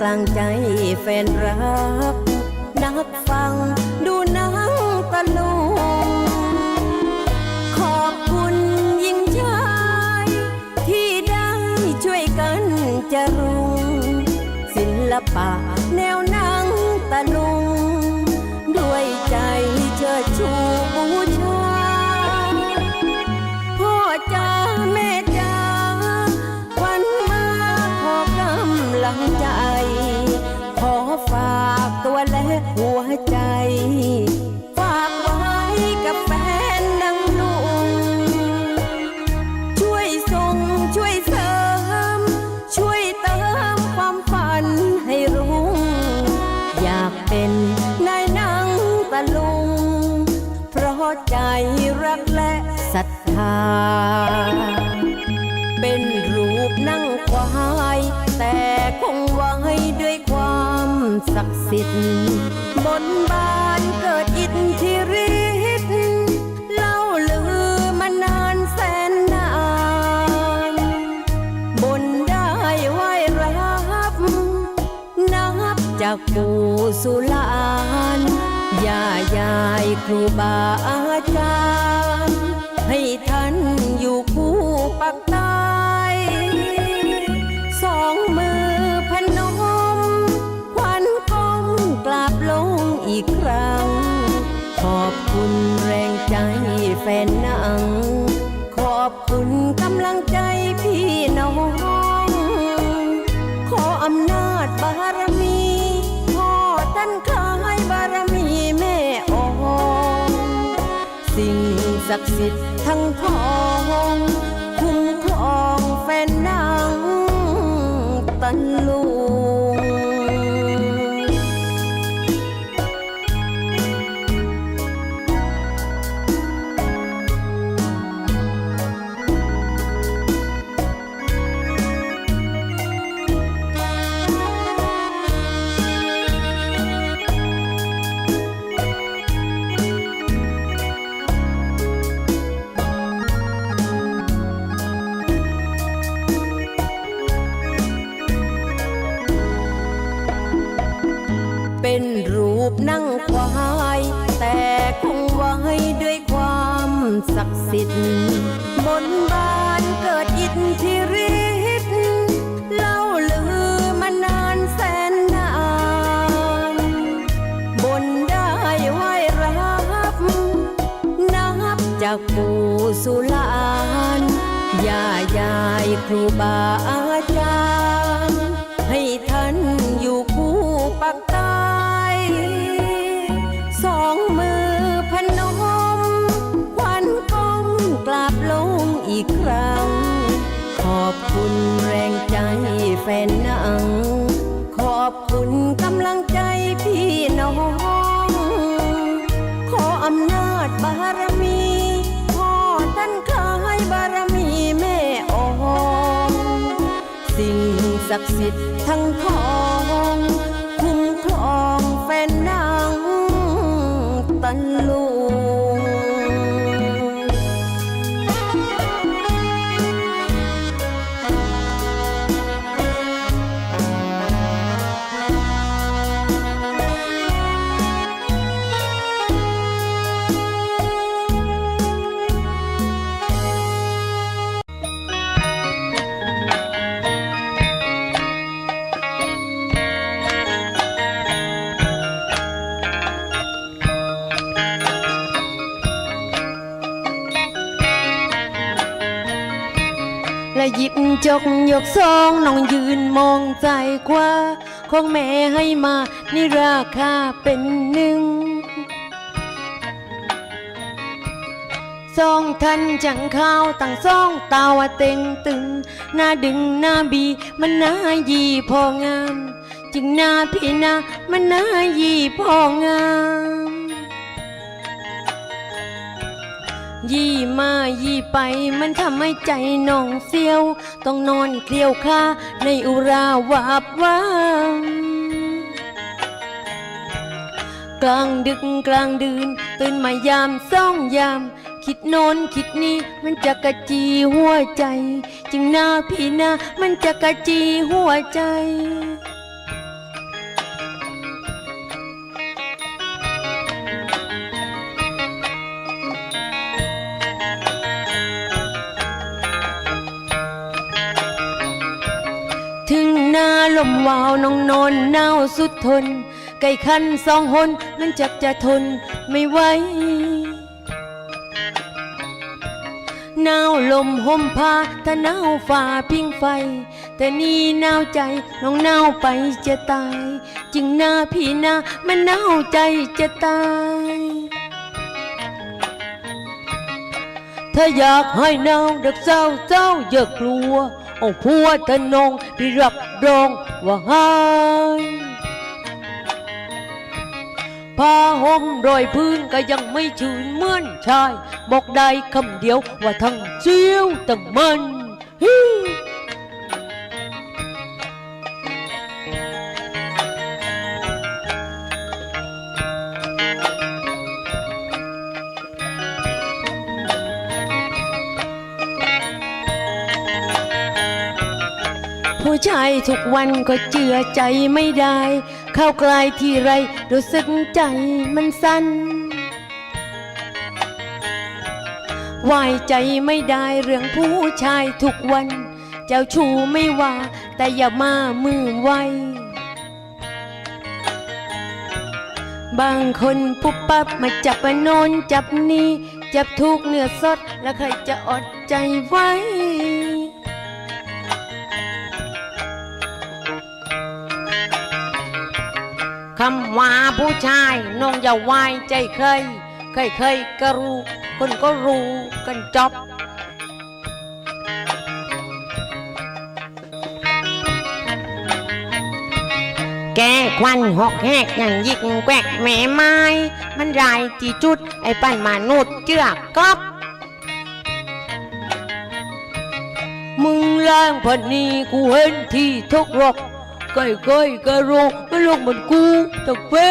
ลงกลางใจแฟนรัก นักฟังดูนังตะลุงขอบคุณยิ่งใหญ่ที่ได้ช่วยกันจะรุง ศิลปะแนวนังตะลุง ด้วยใจเชิดชูบูชาพ่อจ้าแม่จ้า วันมาขอกำลังใจะใจรักและศรัทธา เป็นรูปนั่งควาย แต่คงไว้ด้วยความศักดิ์สิทธิ์บนบานเกิดอิทธิฤทธิ์เล่าลือมานานแสนนานบนได้ไหวรับ นับจากปู่สุลาน ย่ายายครูบาอาจารย์ ให้ท่านอยู่คู่ปักใต้สองมือพนมควันก้มกราบลงอีกครั้ง ขอบคุณแรงใจแฟนหนัง ขอบคุณกำลังใจพี่น้อง ศักดิ์สิทธิ์ทั้งทองคุ้มครองแฟนนางตัน เป็นรูปนั่งควาย แต่คงไว้ด้วยความศักดิ์สิทธิ์บนบานเกิดอิทธิฤทธิ์เล่าลือมานานแสนนานบนได้ไหวรับนับจากปู่สุลานย่ายายครูบา อีกครั้ง ขอบคุณแรงใจแฟนหนัง ขอบคุณกำลังใจพี่น้อง ขออำนาจบารมีพ่อท่านคลายบารมีแม่อองสิ่งศักดิ์สิทธิ์ทั้งทอง และหยิบจกยกซองน้องยืนมองใจกว่า ของแม่ให้มานี่ราคาเป็นหนึ่งสองทันจังข้าวตั้งสองตาวเต็งตึงหน้าดึงหน้าบีมันหน้ายีพองาม จึงหน้าพี่หน้ามันหน้ายีพองาม ยี่มายี่ไป มันทำให้ใจน้องเสียว ต้องนอนเคลียวคาในอุราวาบวามกลางดึกกลางดื่นตื่นมายามซ่องยาม คิดโน้นคิดนี้มันจะกระจีหัวใจ จึงหน้าพี่หน้ามันจะกระจีหัวใจ มวาวน้องนอนหนาวสุดทน ไก่คันสองหนนั้นจักจะทนไม่ไหวหนาวลมห่มผ้าถ้าหนาวฝ่าพิงไฟ แต่นี่หนาวใจน้องหนาวไปจะตายจริงหน้าพี่หน้ามันหนาวใจจะตายถ้าอยากให้หนาวดักเศร้าเจ้าอย่ากลัว เอาผัวเธอนองพี่รับรองว่าหายผ้าห่มรอยพื้นก็ยังไม่ชื่นเหมือนชาย บอกได้คำเดียวว่าทั้งเจียวตั้งมันฮิ ผู้ชายทุกวันก็เจือใจไม่ได้ เข้าใกลายที่ไรรู้สึกใจมันสั่นวายใจไม่ได้เรื่องผู้ชายทุกวัน เจ้าชูไม่ว่า แต่อย่ามามือไวบางคนปุ๊บปั๊บมาจับโนนจับนี่ จับทุกเนื้อสดแล้วใครจะอดใจไว้ คำว่าผู้ชายน้องอย่าไว้ใจเคย เคยเคยก็รู้ คนก็รู้กันจบแกควันหอกแหกอย่างยิกแกวกแม่ไม้ มันรายที่จุด ไอ้ปั้นมานุดเจือกกอบมึงล่างพันนี้กูเห็นที่ทุกรก ไก่ไก่กระโรู้ไม่ลงเหมือนกูตะเป้